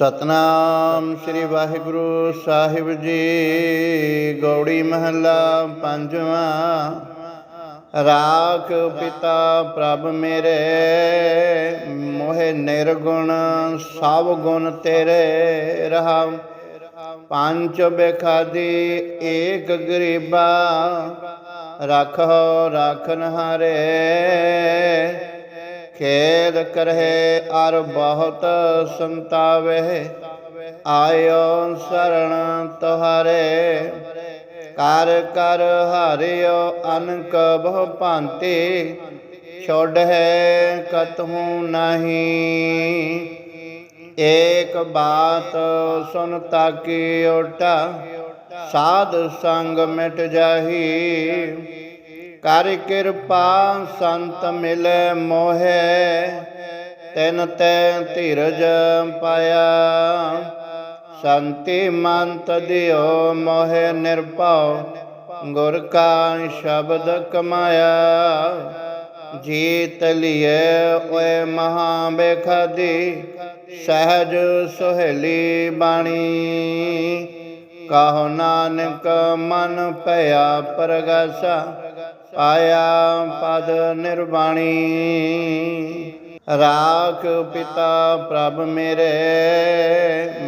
ਸਤਨਾਮ ਸ੍ਰੀ ਵਾਹਿਗੁਰੂ ਸਾਹਿਬ ਜੀ। ਗੌੜੀ ਮਹੱਲਾ ਪੰਜਵਾਂ। ਰਾਖ ਪਿਤਾ ਪ੍ਰਭ ਮੇਰੇ, ਮੋਹਿ ਨਿਰਗੁਣ ਸਭ ਗੁਣ ਤੇਰੇ ਰਹਾ ਪੰਜ ਬੇਖਾਦੀ ਏਕ ਗਰੀਬਾ, ਰਖੋ ਰਾਖਨ ਹਾਰੇ ਖੇਦ ਕਰਹਿ ਅਰ ਬਹੁਤ ਸੰਤਾਵੇ, ਆਇਓ ਸਰਣ ਤੁਹਾਰੇ। ਕਰ ਕਰ ਹਰਿਓ ਅਨਕ ਬਹੁ ਭਾਂਤੇ ਛੋੜ ਹੈ ਕਤਹੂ ਨਹੀਂ। ਏਕ ਬਾਤ ਸੁਨ ਤਾਕੀ ਓਟਾ, ਸਾਧ ਸੰਗ ਮਿਟ ਜਾਹੀ। ਕਰ ਕਿਰਪਾ ਸੰਤ ਮਿਲੇ ਮੋਹਿ, ਤਿਨ ਤੈ ਧੀਰਜ ਪਾਇਆ। ਸ਼ਾਂਤੀ ਮੰਤ ਦਿਓ ਮੋਹਿ ਨਿਰਭਉ, ਗੁਰ ਕਾ ਸ਼ਬਦ ਕਮਾਇਆ। ਜੀਤ ਲਿਏ ਓਏ ਮਹਾ ਬੇਖਾਦੀ, ਸਹਿਜ ਸੁਹੇਲੀ ਬਾਣੀ। ਕਹੋ ਨਾਨਕ ਮਨ ਭਇਆ ਪ੍ਰਗਾਸਾ ਪਾਇਆ ਪਦ ਨਿਰਵਾਣੀ ਰਾਖ ਪਿਤਾ ਪ੍ਰਭ ਮੇਰੇ,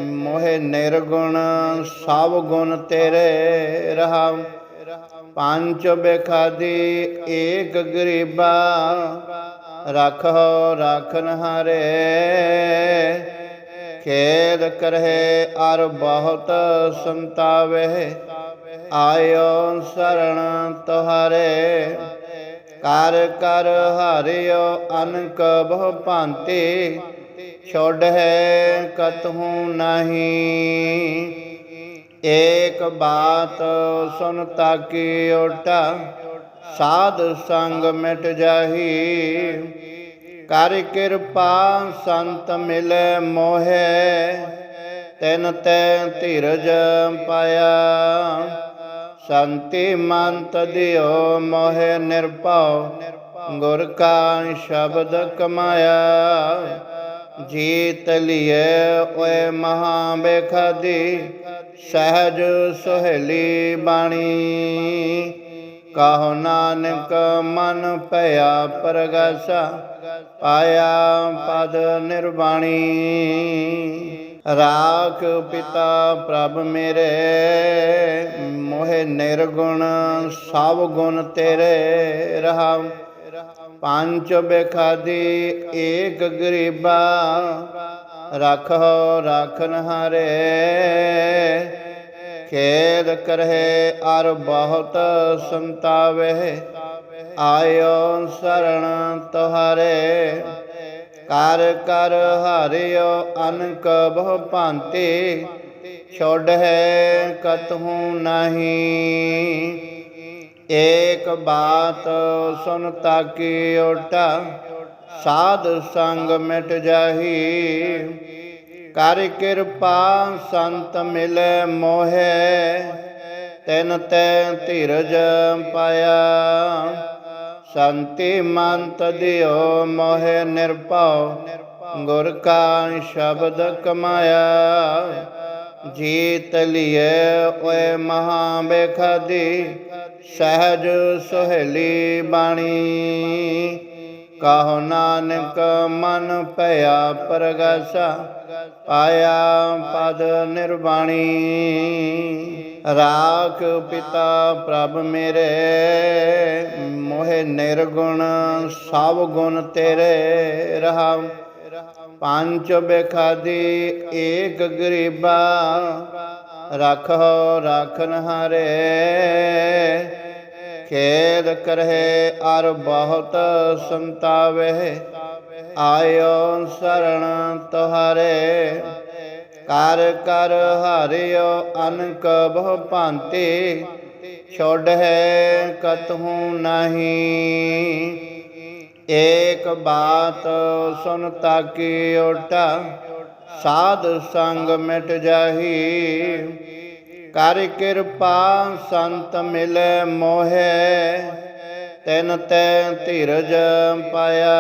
ਮੋਹਿ ਨਿਰਗੁਣ ਸਭ ਗੁਣ ਤੇਰੇ ਰਹਾਉ। ਪੰਜ ਬੇਖਾਦੀ ਏਕ ਗਰੀਬਾ, ਰਖੋ ਰਾਖਨ ਹਾਰੇ ਖੇਦ ਕਰਹਿ ਅਰ ਬਹੁਤ ਸੰਤਾਵੇ। ਆਇਓ ਸਰਣ ਤੁਹਾਰੇ। ਕਰ ਕਰ, ਹਰਿਓ ਅਨਕ ਬਹੁ ਭਾਂਤੇ। ਛੋੜ ਹੈ ਕਤਹੂ ਨਹੀਂ। ਏਕ ਬਾਤ ਸੁਨ ਤਾਕੀ ਓਟਾ ਸਾਧ ਸੰਗ ਮਿਟ ਜਾਹੀ। ਕਰ ਕਿਰਪਾ ਸੰਤ ਮਿਲੇ ਮੋਹਿ। ਤੈਨ ਤੈ ਧੀਰਜ ਪਾਇਆ। ਸ਼ਾਂਤੀ ਮੰਤ ਦਿਓ ਮੋਹਿ ਨਿਰਭਉ, ਗੁਰ ਕਾ ਸ਼ਬਦ ਕਮਾਇਆ। ਜੀਤ ਲਿਏ ਓਏ ਮਹਾ ਬੇਖਾਦੀ ਸਹਿਜ ਸੁਹੇਲੀ ਬਾਣੀ। ਕਹੋ ਨਾਨਕ ਮਨ ਭਇਆ ਪ੍ਰਗਾਸਾ, ਪਾਇਆ ਪਦ ਨਿਰਵਾਣੀ। ਰਾਖ ਪਿਤਾ ਪ੍ਰਭ ਮੇਰੇ, ਮੋਹਿ ਨਿਰਗੁਣ ਸਭ ਗੁਣ ਤੇਰੇ ਰਹਾਉ। ਪੰਜ ਬੇਖਾਦੀ ਏਕ ਗਰੀਬਾ ਰਖੋ ਰਾਖਨ ਹਾਰੇ। ਖੇਦ ਕਰਹਿ ਅਰ ਬਹੁਤ ਸੰਤਾਵੇ, ਆਇਓ ਸਰਣ ਤੁਹਾਰੇ। ਕਰ ਕਰ ਹਰਿਓ ਅਨਕ ਬਹੁ ਭਾਂਤੇ, ਛੋੜ ਹੈ ਕਤਹੂ ਨਹੀਂ। ਏਕ ਬਾਤ ਸੁਨ ਤਾਕੀ ਓਟਾ, ਸਾਧ ਸੰਗ ਮਿਟ ਜਾਹੀ। ਕਰ ਕਿਰਪਾ ਸੰਤ ਮਿਲੇ ਮੋਹਿ, ਤੈਨ ਤੈ ਧੀਰਜ ਪਾਇਆ। ਸ਼ਾਂਤੀ ਮੰਤ ਦਿਓ ਮੋਹਿ ਨਿਰਭਉ, ਗੁਰ ਕਾ ਸ਼ਬਦ ਕਮਾਇਆ। ਜੀਤ ਲਿਏ ਓਏ ਮਹਾ ਬੇਖਾਦੀ ਸਹਿਜ ਸੁਹੇਲੀ ਬਾਣੀ। ਕਹੋ ਨਾਨਕ ਮਨ ਭਇਆ ਪ੍ਰਗਾਸਾ ਪਾਇਆ ਪਦ ਨਿਰਵਾਣੀ ਰਾਖ ਪਿਤਾ ਪ੍ਰਭ ਮੇਰੇ, ਮੋਹਿ ਨਿਰਗੁਣ ਸਭ ਗੁਣ ਤੇਰੇ ਰਹਾਉ। ਪੰਜ ਬੇਖਾਦੀ ਏਕ ਗਰੀਬਾ, ਰਖੋ ਰਾਖਨ ਹਾਰੇ ਖੇਦ ਕਰਹਿ ਅਰ ਬਹੁਤ ਸੰਤਾਵੇ। ਆਇਓ ਸਰਣ ਤੁਹਾਰੇ, ਕਰ ਕਰ ਹਰਿਓ ਅਨਕ ਬਹੁ ਭਾਂਤੇ ਛੋੜ ਹੈ ਕਤਹੂ ਨਹੀਂ। ਏਕ ਬਾਤ ਸੁਨ ਤਾਕੀ ਓਟਾ ਸਾਧ ਸੰਗ ਮਿਟ ਜਾਹੀ। ਕਰ ਕਿਰਪਾ ਸੰਤ ਮਿਲੇ ਮੋਹਿ, ਤੈਨ ਤੈ ਧੀਰਜ ਪਾਇਆ।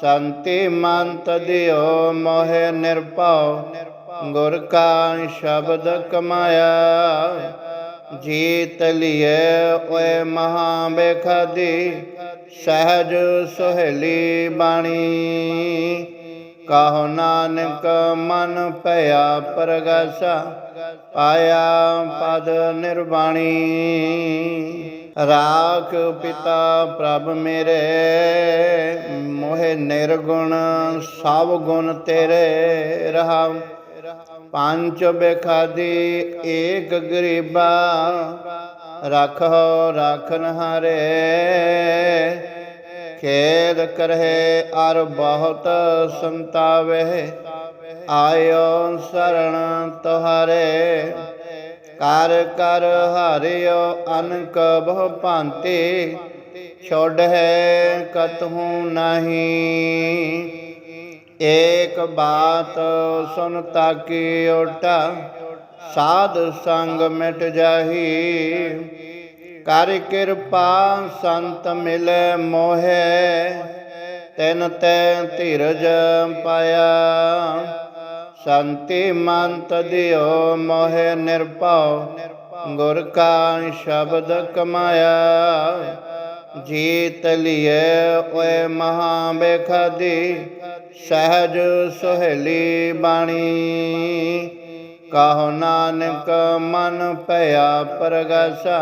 ਸ਼ਾਂਤੀ ਮੰਤ ਦਿਓ, ਮੋਹਿ ਨਿਰਭਉ। ਗੁਰ ਕਾ ਸ਼ਬਦ ਕਮਾਇਆ, ਜੀਤ ਲਿਏ ਓਏ ਮਹਾ ਬੇਖਾਦੀ ਸਹਿਜ ਸੁਹੇਲੀ ਬਾਣੀ। ਕਹੋ ਨਾਨਕ ਮਨ ਭਇਆ ਪ੍ਰਗਾਸਾ ਪਾਇਆ ਪਦ ਨਿਰਵਾਣੀ। ਰਾਖ ਪਿਤਾ ਪ੍ਰਭ ਮੇਰੇ, ਮੋਹਿ ਨਿਰਗੁਣ ਸਭ ਗੁਣ ਤੇਰੇ ਰਹਾਉ। ਪੰਜ ਬੇਖਾਦੀ ਏਕ ਗਰੀਬਾ, ਰਖੋ ਰਾਖਨ ਹਾਰੇ। ਖੇਦ ਕਰਹਿ ਅਰ ਬਹੁਤ ਸੰਤਾਵੇ, ਆਇਓ ਸਰਣ ਤੁਹਾਰੇ। ਕਰ ਕਰ ਹਰਿਓ ਅਨਕ ਬਹੁ ਭਾਂਤੇ ਛੋੜ ਹੈ ਕਤਹੂ ਨਹੀਂ। ਏਕ ਬਾਤ ਸੁਨ ਤਾਕੀ ਓਟਾ, ਸਾਧ ਸੰਗ ਮਿਟ ਜਾਹੀ। ਕਰ ਕਿਰਪਾ ਸੰਤ ਮਿਲੇ ਮੋਹਿ, ਤੈਨ ਤੈ ਧੀਰਜ ਪਾਇਆ। ਸ਼ਾਂਤੀ ਮੰਤ ਦਿਓ ਮੋਹਿ ਨਿਰਭਉ, ਗੁਰ ਕਾ ਸ਼ਬਦ ਕਮਾਇਆ। ਜੀਤ ਲਿਏ ਓਏ ਮਹਾ ਬੇਖਾਦੀ ਸਹਿਜ ਸੁਹੇਲੀ ਬਾਣੀ। ਕਹੋ ਨਾਨਕ ਮਨ ਭਇਆ ਪ੍ਰਗਾਸਾ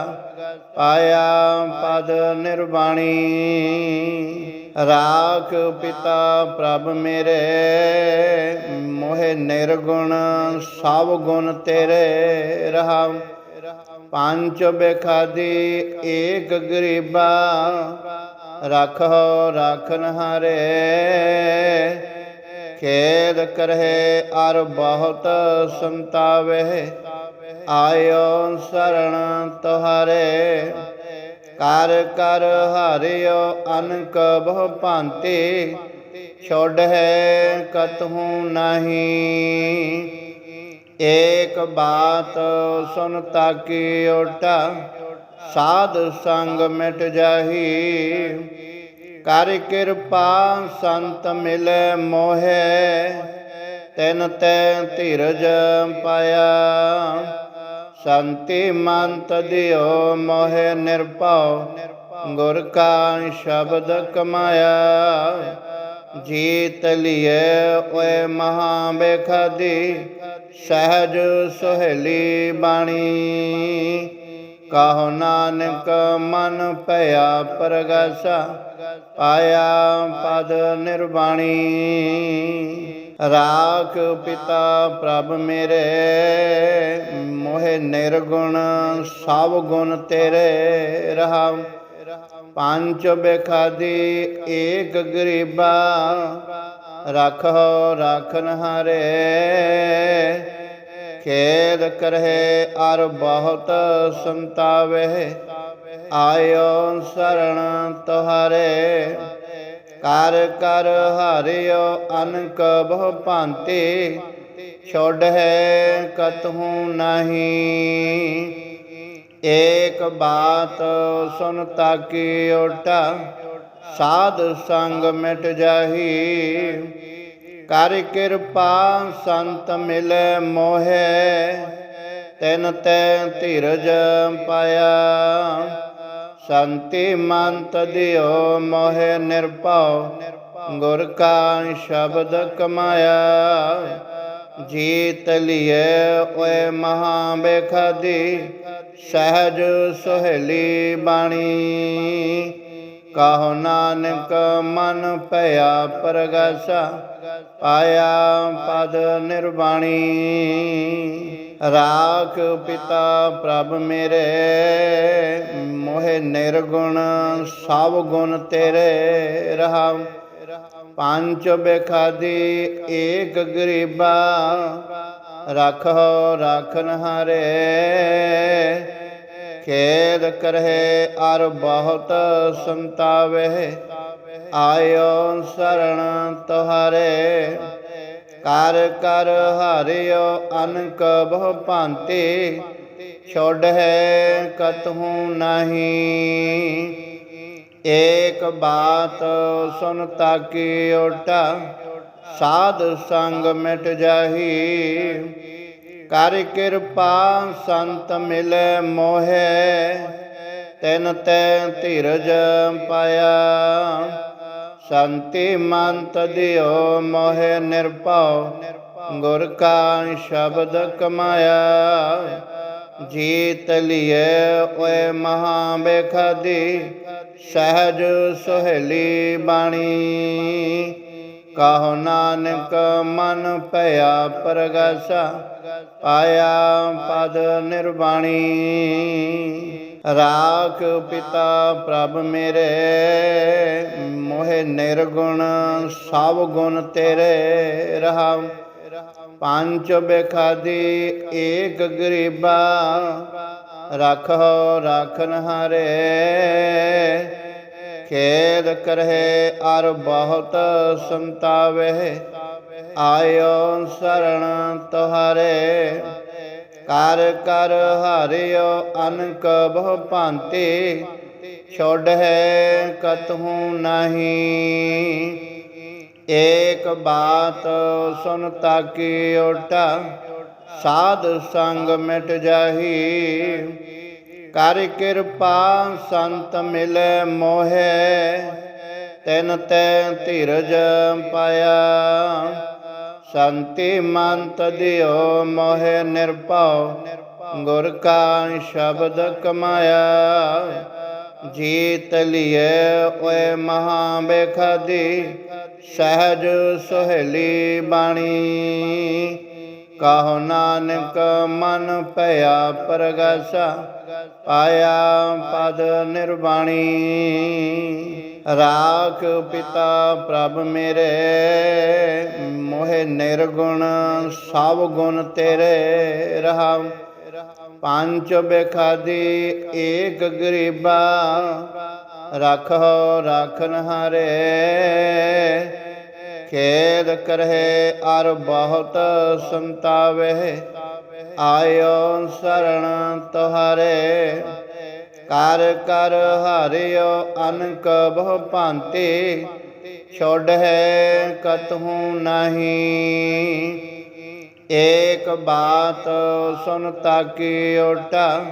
ਪਾਇਆ ਪਦ ਨਿਰਵਾਣੀ। ਰਾਖ ਪਿਤਾ ਪ੍ਰਭ ਮੇਰੇ, ਮੋਹਿ ਨਿਰਗੁਣ ਸਭ ਗੁਣ ਤੇਰੇ ਰਹਾਉ। ਪੰਜ ਬੇਖਾਦੀ ਏਕ ਗਰੀਬਾ ਰਖੋ ਰਾਖਨ ਹਾਰੇ ਖੇਦ ਕਰਹਿ ਅਰ ਬਹੁਤ ਸੰਤਾਵੇ, ਆਇਓ ਸਰਣ ਤੁਹਾਰੇ। ਕਰ ਕਰ ਹਰਿਓ ਅਨਕ ਬਹੁ ਭਾਂਤੇ, ਛੋੜ ਹੈ ਕਤਹੂ ਨਹੀਂ। ਏਕ ਬਾਤ ਸੁਨ ਤਾਕੀ ਓਟਾ ਸਾਧ ਸੰਗ ਮਿਟ ਜਾਹੀ। ਕਰ ਕਿਰਪਾ ਸੰਤ ਮਿਲੇ ਮੋਹਿ, ਤੈਨ ਤੈ ਧੀਰਜ ਪਾਇਆ। ਸ਼ਾਂਤੀ ਮੰਤ ਦਿਓ ਮੋਹਿ ਨਿਰਭਉ, ਗੁਰ ਕਾ ਸ਼ਬਦ ਕਮਾਇਆ। ਜੀਤ ਲਿਏ ਓਏ ਮਹਾ ਬੇਖਾਦੀ ਸਹਿਜ ਸੁਹੇਲੀ ਬਾਣੀ। ਕਹੋ ਨਾਨਕ ਮਨ ਭਇਆ ਪ੍ਰਗਾਸਾ, ਪਾਇਆ ਪਦ ਨਿਰਵਾਣੀ। ਰਾਖ ਪਿਤਾ ਪ੍ਰਭ ਮੇਰੇ, ਮੋਹਿ ਨਿਰਗੁਣ ਸਭ ਗੁਣ ਤੇਰੇ ਰਹਾਉ। ਪੰਜ ਬੇਖਾਦੀ ਏਕ ਗਰੀਬਾ, ਰਖੋ ਰਾਖਨ ਹਾਰੇ। ਖੇਦ ਕਰਹਿ ਅਰ ਬਹੁਤ ਸੰਤਾਵੇ, ਆਇਓ ਸਰਣ ਤੁਹਾਰੇ। ਕਰ ਕਰ ਹਰਿਓ ਅਨਕ ਬਹੁ ਭਾਂਤੇ, ਛੋੜ ਹੈ ਕਤਹੂ ਨਹੀਂ। ਏਕ ਬਾਤ ਸੁਨ ਤਾਕੀ ਓਟਾ ਸਾਧ ਸੰਗ ਮਿਟ ਜਾਹੀ। ਕਰ ਕਿਰਪਾ ਸੰਤ ਮਿਲੇ ਮੋਹਿ, ਤੈਨ ਤੈ ਧੀਰਜ ਪਾਇਆ। ਸ਼ਾਂਤੀ ਮੰਤ ਦਿਓ, ਮੋਹਿ ਨਿਰਭਉ, ਗੁਰ ਕਾ ਸ਼ਬਦ ਕਮਾਇਆ। ਜੀਤ ਲਿਏ ਓਏ ਮਹਾ ਬੇਖਾਦੀ ਸਹਿਜ ਸੁਹੇਲੀ ਬਾਣੀ। ਕਹੋ ਨਾਨਕ ਮਨ ਭਇਆ ਪ੍ਰਗਾਸਾ, ਪਾਇਆ ਪਦ ਨਿਰਵਾਣੀ ਰਾਖ ਪਿਤਾ ਪ੍ਰਭ ਮੇਰੇ, ਮੋਹਿ ਨਿਰਗੁਣ ਸਭ ਗੁਣ ਤੇਰੇ ਰਹਾਉ। ਪੰਜ ਬੇਖਾਦੀ ਏਕ ਗਰੀਬਾ ਰਖੋ ਰਾਖਨ ਹਾਰੇ। ਖੇਦ ਕਰਹਿ ਅਰ ਬਹੁਤ ਸੰਤਾਵੇ ਆਇਓ ਸਰਣ ਤੁਹਾਰੇ, ਕਰ ਕਰ ਹਰਿਓ ਅਨਕ ਬਹੁ ਭਾਂਤੇ ਛੋੜ ਹੈ ਕਤਹੂ ਨਹੀਂ। ਏਕ ਬਾਤ ਸੁਨ ਤਾਕੀ ਓਟਾ ਸਾਧ ਸੰਗ ਮਿਟ ਜਾਹੀ। ਕਰ ਕਿਰਪਾ ਸੰਤ ਮਿਲੇ ਮੋਹਿ, ਤਿਨ ਤੈ ਧੀਰਜ ਪਾਇਆ। ਸੰਤੀ ਮੰਤ ਦਿਓ ਮੋਹਿ ਨਿਰਭਉ, ਗੁਰ ਕਾ ਸ਼ਬਦ ਕਮਾਇਆ। ਜੀਤ ਲਿਏ ਓਏ ਮਹਾ ਬੇਖਾਦੀ ਸਹਿਜ ਸੁਹੇਲੀ ਬਾਣੀ। ਕਹੋ ਨਾਨਕ ਮਨ ਪਿਆ ਪ੍ਰਗਾਸਾ ਪਾਇਆ ਪਦ ਨਿਰਵਾਣੀ ਰਾਖ ਪਿਤਾ ਪ੍ਰਭ ਮੇਰੇ, ਮੋਹਿ ਨਿਰਗੁਣ ਸਭ ਗੁਣ ਤੇਰੇ ਰਹਾਉ। ਪੰਜ ਬੇਖਾਦੀ ਏਕ ਗਰੀਬਾ, ਰਖੋ ਰਾਖਨ ਹਾਰੇ। ਖੇਦ ਕਰਹਿ ਅਰ ਬਹੁਤ ਸੰਤਾਵੇ। ਆਇਓ ਸਰਣ ਤੁਹਾਰੇ। ਕਰ ਕਰ ਹਰਿਓ ਅਨਕ ਬਹੁ ਭਾਂਤੇ। ਛੋੜ ਹੈ ਕਤਹੂ ਨਹੀਂ। ਏਕ ਬਾਤ ਸੁਨ ਤਾਕੀ ਓਟਾ ਸਾਧ ਸੰਗ ਮਿਟ ਜਾਹੀ। ਕਰ ਕਿਰਪਾ ਸੰਤ ਮਿਲੇ ਮੋਹਿ। ਤੈਨ ਤੈ ਧੀਰਜ ਪਾਇਆ। ਸ਼ਾਂਤੀ ਮੰਤ ਦਿਓ ਮੋਹਿ ਨਿਰਭਉ, ਗੁਰ ਕਾ ਸ਼ਬਦ ਕਮਾਇਆ। ਜੀਤ ਲਿਏ ਓਏ ਮਹਾ ਬੇਖਾਦੀ ਸਹਿਜ ਸੁਹੇਲੀ ਬਾਣੀ। ਕਹੋ ਨਾਨਕ ਮਨ ਭਇਆ ਪ੍ਰਗਾਸਾ ਪਾਇਆ ਪਦ ਨਿਰਵਾਣੀ। ਰਾਖ ਪਿਤਾ ਪ੍ਰਭ ਮੇਰੇ, ਮੋਹਿ ਨਿਰਗੁਣ ਸਭ ਗੁਣ ਤੇਰੇ ਰਹਾਉ। ਪੰਜ ਬੇਖਾਦੀ ਏਕ ਗਰੀਬਾ ਰਖੋ ਰਾਖਨ ਹਾਰੇ ਖੇਦ ਕਰਹਿ ਅਰ ਬਹੁਤ ਸੰਤਾਵੇ। ਆਇਓ ਸਰਣ ਤੁਹਾਰੇ। ਕਰ ਕਰ ਹਰਿਓ ਅਨਕ ਬਹੁ ਭਾਂਤੇ। ਛੋੜ ਹੈ ਕਤਹੂ ਨਹੀਂ। ਏਕ ਬਾਤ ਸੁਨ ਤਾਕੀ ਓਟਾ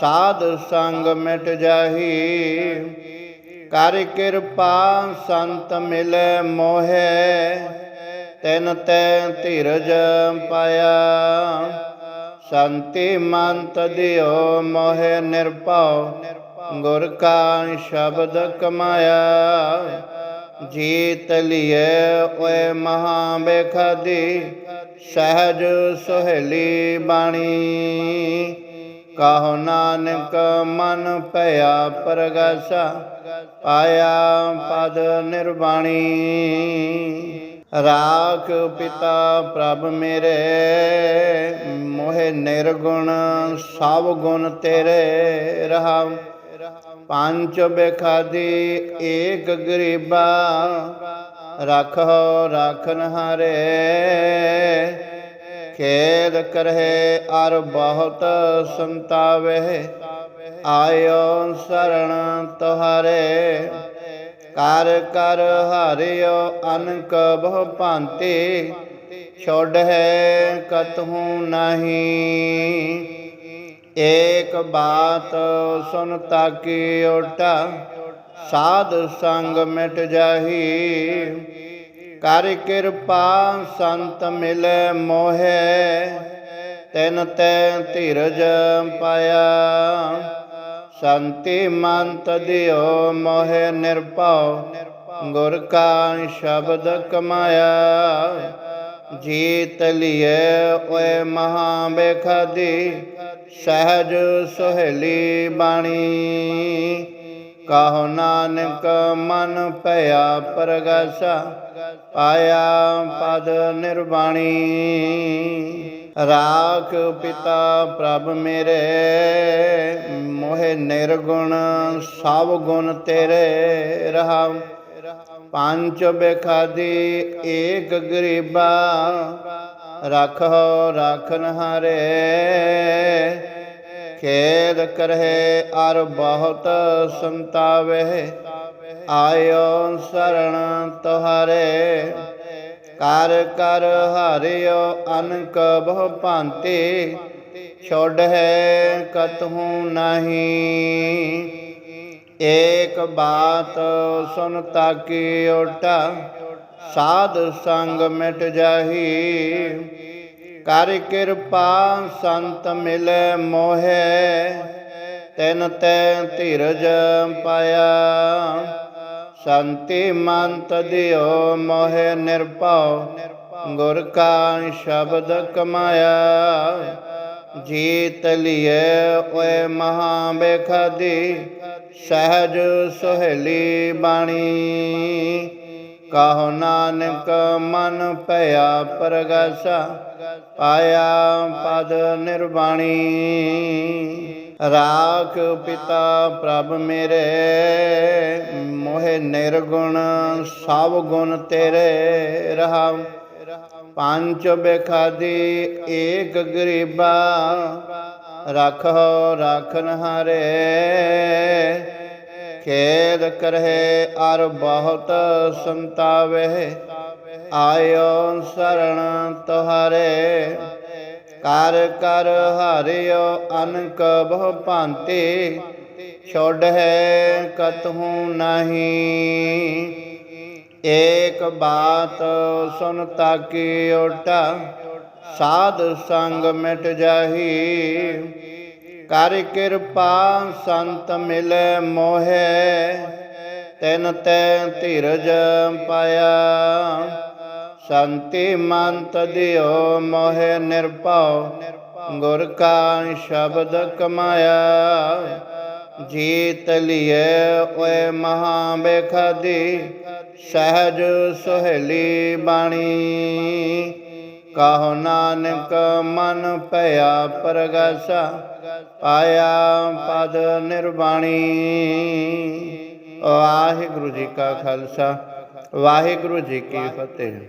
ਸਾਧ ਸੰਗ ਮਿਟ ਜਾਹੀ। ਕਰ ਕਿਰਪਾ ਸੰਤ ਮਿਲੇ ਮੋਹਿ। ਤੈਨ ਤੈ ਧੀਰਜ ਪਾਇਆ। ਸ਼ਾਂਤੀ ਮੰਤ ਦਿਓ, ਮੋਹਿ ਨਿਰਭਉ। ਗੁਰ ਕਾ ਸ਼ਬਦ ਕਮਾਇਆ। ਜੀਤ ਲਿਏ ਓਏ ਮਹਾ ਬੇਖਾਦੀ ਸਹਿਜ ਸੁਹੇਲੀ ਬਾਣੀ। ਕਹੋ ਨਾਨਕ ਮਨ ਭਇਆ ਪ੍ਰਗਾਸਾ। ਪਾਇਆ ਪਦ ਨਿਰਵਾਣੀ। ਰਾਖ ਪਿਤਾ ਪ੍ਰਭ ਮੇਰੇ, ਮੋਹਿ ਨਿਰਗੁਣ ਸਭ ਗੁਣ ਤੇਰੇ ਰਹਾਉ। ਪੰਜ ਬੇਖਾਦੀ ਏਕ ਗਰੀਬਾ ਰਖੋ ਰਾਖਨ ਹਾਰੇ ਖੇਦ ਕਰਹਿ ਅਰ ਬਹੁਤ ਸੰਤਾਵੇ, ਆਇਓ ਸਰਣ ਤੁਹਾਰੇ। ਕਰ ਕਰ ਹਰਿਓ ਅਨਕ ਬਹੁ ਭਾਂਤੇ, ਛੋੜ ਹੈ ਕਤਹੂ ਨਹੀਂ। ਏਕ ਬਾਤ ਸੁਨ ਤਾਕੀ ਓਟਾ, ਸਾਧ ਸੰਗ ਮਿਟ ਜਾਹੀ। ਕਰ ਕਿਰਪਾ ਸੰਤ ਮਿਲੇ ਮੋਹਿ, ਤੈਨ ਤੈ ਧੀਰਜ ਪਾਇਆ। ਸੰਤੀ ਮੰਤ ਦਿਓ ਮੋਹਿ ਨਿਰਭਉ ਗੁਰ ਕਾ ਸ਼ਬਦ ਕਮਾਇਆ ਜੀਤ ਲਿਏ ਓਏ ਮਹਾ ਬੇਖਾਦੀ ਸਹਿਜ ਸੁਹੇਲੀ ਬਾਣੀ ਕਹੋ ਨਾਨਕ ਮਨ ਭਇਆ ਪ੍ਰਗਾਸਾ ਪਾਇਆ ਪਦ ਨਿਰਵਾਣੀ ਰਾਖ ਪਿਤਾ ਪ੍ਰਭ ਮੇਰੇ, ਮੋਹਿ ਨਿਰਗੁਣ ਸਭ ਗੁਣ ਤੇਰੇ ਰਹਾਉ। ਪੰਜ ਬੇਖਾਦੀ ਏਕ ਗਰੀਬਾ, ਰਖੋ ਰਾਖਨ ਹਾਰੇ ਖੇਦ ਕਰਹਿ ਅਰ ਬਹੁਤ ਸੰਤਾਵੇ, ਆਇਓ ਸਰਣ ਤੁਹਾਰੇ। ਕਰ ਕਰ ਹਰਿਓ ਅਨਕ ਬਹੁ ਭਾਂਤੇ ਛੋੜ ਹੈ ਕਤਹੂ ਨਹੀਂ। ਏਕ ਬਾਤ ਸੁਨ ਤਾਕੀ ਓਟਾ ਸਾਧ ਸੰਗ ਮਿਟ ਜਾਹੀ। ਕਰ ਕਿਰਪਾ ਸੰਤ ਮਿਲੇ ਮੋਹਿ, ਤਿਨ ਤੈ ਧੀਰਜ ਪਾਇਆ। ਸ਼ਾਂਤੀ ਮੰਤ ਦਿਓ, ਮੋਹਿ ਨਿਰਭਉ, ਗੁਰ ਕਾ ਸ਼ਬਦ ਕਮਾਇਆ। ਜੀਤ ਲਿਏ ਓਏ ਮਹਾ ਬੇਖਦੀ ਸਹਿਜ ਸੁਹੇਲੀ ਬਾਣੀ। ਕਹੋ ਨਾਨਕ ਮਨ ਭਇਆ ਪ੍ਰਗਾਸਾ ਪਾਇਆ ਪਦ ਨਿਰਵਾਣੀ। ਰਾਖ ਪਿਤਾ ਪ੍ਰਭ ਮੇਰੇ, ਮੋਹਿ ਨਿਰਗੁਣ ਸਭ ਗੁਣ ਤੇਰੇ ਰਹਾਉ। ਪੰਜ ਬੇਖਾਦੀ ਏਕ ਗਰੀਬਾ, ਰਖੋ ਰਾਖਨ ਹਾਰੇ। ਖੇਦ ਕਰਹਿ ਅਰ ਬਹੁਤ ਸੰਤਾਵੇ, ਆਇਓ ਸਰਣ ਤੁਹਾਰੇ। ਕਰ ਕਰ ਹਰਿਓ ਅਨਕ ਬਹੁ ਭਾਂਤੇ ਛੋੜ ਹੈ ਕਤਹੂ ਨਹੀਂ। ਏਕ ਬਾਤ ਸੁਨ ਤਾਕੀ ਓਟਾ ਸਾਧ ਸੰਗ ਮਿਟ ਜਾਹੀ। ਕਰ ਕਿਰਪਾ ਸੰਤ ਮਿਲੇ ਮੋਹਿ, ਤੈਨ ਤੈ ਧੀਰਜ ਪਾਇਆ। ਸ਼ਾਂਤੀ ਮੰਤ ਦਿਓ ਮੋਹਿ ਨਿਰਭਉ, ਗੁਰ ਕਾ ਸ਼ਬਦ ਕਮਾਇਆ। ਜੀਤ ਲਿਏ ਓਏ ਮਹਾ ਬੇਖਦੀ ਸਹਿਜ ਸੁਹੇਲੀ ਬਾਣੀ। ਕਹੋ ਨਾਨਕ ਮਨ ਭਇਆ ਪ੍ਰਗਾਸਾ ਪਾਇਆ ਪਦ ਨਿਰਵਾਣੀ ਵਾਹਿਗੁਰੂ ਜੀ ਕਾ ਖਾਲਸਾ, ਵਾਹਿਗੁਰੂ ਜੀ ਕੀ ਫਤਿਹ।